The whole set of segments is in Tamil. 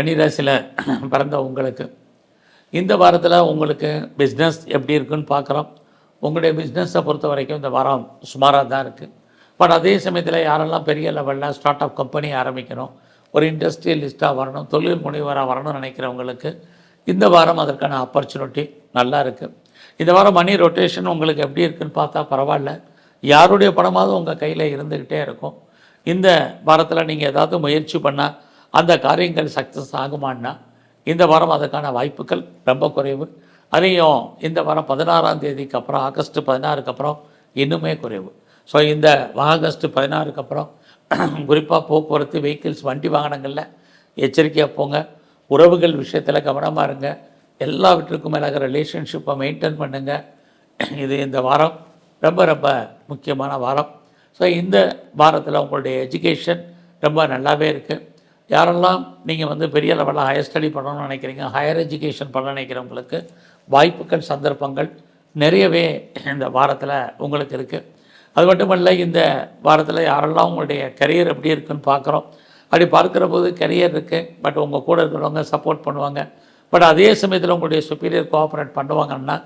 கன்னிராசியில் பிறந்த உங்களுக்கு. இந்த வாரத்தில் உங்களுக்கு பிஸ்னஸ் எப்படி இருக்குன்னு பார்க்குறோம். உங்களுடைய பிஸ்னஸை பொறுத்த வரைக்கும் இந்த வாரம் சுமாராக தான் இருக்குது பட் அதே சமயத்தில் யாரெல்லாம் பெரிய லெவலில் ஸ்டார்ட் அப் கம்பெனி ஆரம்பிக்கணும் ஒரு இண்டஸ்ட்ரியலிஸ்ட்டாக வரணும் தொழில் முனைவராக வரணும்னு நினைக்கிறவங்களுக்கு இந்த வாரம் அதற்கான ஆப்பர்ச்சுனிட்டி நல்லா இருக்குது இந்த வாரம் மணி ரொட்டேஷன் உங்களுக்கு எப்படி இருக்குன்னு பார்த்தா பரவாயில்ல. யாருடைய பணமாவது உங்கள் கையில் இருந்துக்கிட்டே இருக்கும். இந்த வாரத்தில் நீங்கள் ஏதாவது முயற்சி பண்ணால் அந்த காரியங்கள் சக்ஸஸ் ஆகுமான்னா இந்த வாரம் அதுக்கான வாய்ப்புகள் ரொம்ப குறைவு. அதையும் இந்த வாரம் பதினாறாம் தேதிக்கு அப்புறம் ஆகஸ்ட் பதினாறுக்கு அப்புறம் இன்னுமே குறைவு. ஸோ இந்த ஆகஸ்ட் பதினாறுக்கு அப்புறம் குறிப்பாக போக்குவரத்து வெஹிக்கிள்ஸ் வண்டி வாகனங்களில் எச்சரிக்கையாக போங்க. உறவுகள் விஷயத்தில் கவனமாக இருங்க. எல்லாவற்றுக்கும் மேலாக ரிலேஷன்ஷிப்பை மெயின்டைன் பண்ணுங்கள் இது இந்த வாரம் ரொம்ப ரொம்ப முக்கியமான வாரம். ஸோ இந்த வாரத்தில் உங்களுடைய எஜுகேஷன் ரொம்ப நல்லாவே இருக்குது யாரெல்லாம் நீங்கள் வந்து பெரிய லெவலில் ஹையர் ஸ்டடி பண்ணணும்னு நினைக்கிறீங்க ஹையர் எஜுகேஷன் பண்ண நினைக்கிறவங்களுக்கு வாய்ப்புகள் சந்தர்ப்பங்கள் நிறையவே இந்த வாரத்தில் உங்களுக்கு இருக்குது அது மட்டுமல்ல இந்த வாரத்தில் யாரெல்லாம் உங்களுடைய கரியர் எப்படி இருக்குன்னு பார்க்குறோம். அப்படி பார்க்குற போது கரியர் இருக்குது பட் உங்கள் கூட இருக்கிறவங்க சப்போர்ட் பண்ணுவாங்க. பட் அதே சமயத்தில் உங்களுடைய சுப்பீரியர் கோஆப்ரேட் பண்ணுவாங்கன்னா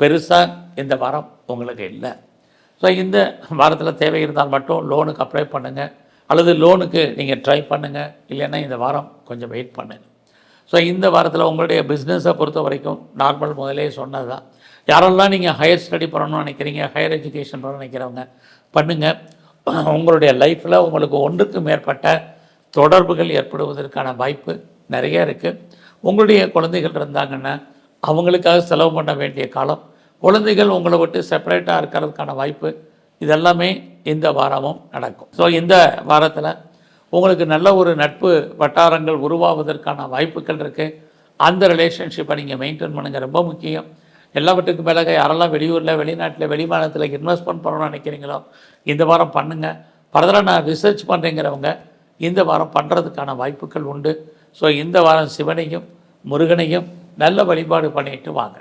பெருசாக இந்த வாரம் உங்களுக்கு இல்லை. ஸோ இந்த வாரத்தில் தேவை இருந்தால் மட்டும் லோனுக்கு அப்ளை பண்ணுங்கள் அல்லது லோனுக்கு நீங்கள் ட்ரை பண்ணுங்கள் இல்லைன்னா இந்த வாரம் கொஞ்சம் வெயிட் பண்ணுங்கள் ஸோ இந்த வாரத்தில் உங்களுடைய பிஸ்னஸை பொறுத்த வரைக்கும் நார்மல் முதலே சொன்னது தான் யாரெல்லாம் நீங்கள் ஹையர் ஸ்டடி பண்ணணும்னு நினைக்கிறீங்க ஹையர் எஜுகேஷன் பண்ணணும்னு நினைக்கிறவங்க பண்ணுங்கள் உங்களுடைய லைஃப்பில் உங்களுக்கு ஒன்றுக்கு மேற்பட்ட தொடர்புகள் ஏற்படுவதற்கான வாய்ப்பு நிறைய இருக்குது உங்களுடைய குழந்தைகள் இருந்தாங்கன்னா அவங்களுக்காக செலவு பண்ண வேண்டிய காலம் குழந்தைகள் உங்களை விட்டு செப்பரேட்டாக இருக்கிறதுக்கான வாய்ப்பு இதெல்லாமே இந்த வாரமும் நடக்கும். ஸோ இந்த வாரத்தில் உங்களுக்கு நல்ல ஒரு நட்பு வட்டாரங்கள் உருவாவதற்கான வாய்ப்புகள் இருக்குது அந்த ரிலேஷன்ஷிப்பை நீங்கள் மெயின்டைன் பண்ணுங்கள் ரொம்ப முக்கியம். எல்லாவற்றுக்கும் பிறகு யாரெல்லாம் வெளியூரில் வெளிநாட்டில் வெளிமாநிலத்தில் இன்வெஸ்ட்மெண்ட் பண்ணணும்னு நினைக்கிறீங்களோ இந்த வாரம் பண்ணுங்கள் ஃபர்தராக நான் ரிசர்ச் பண்ணுறேங்கிறவங்க இந்த வாரம் பண்ணுறதுக்கான வாய்ப்புகள் உண்டு. ஸோ இந்த வாரம் சிவனையும் முருகனையும் நல்ல வழிபாடு பண்ணிட்டு வாங்க.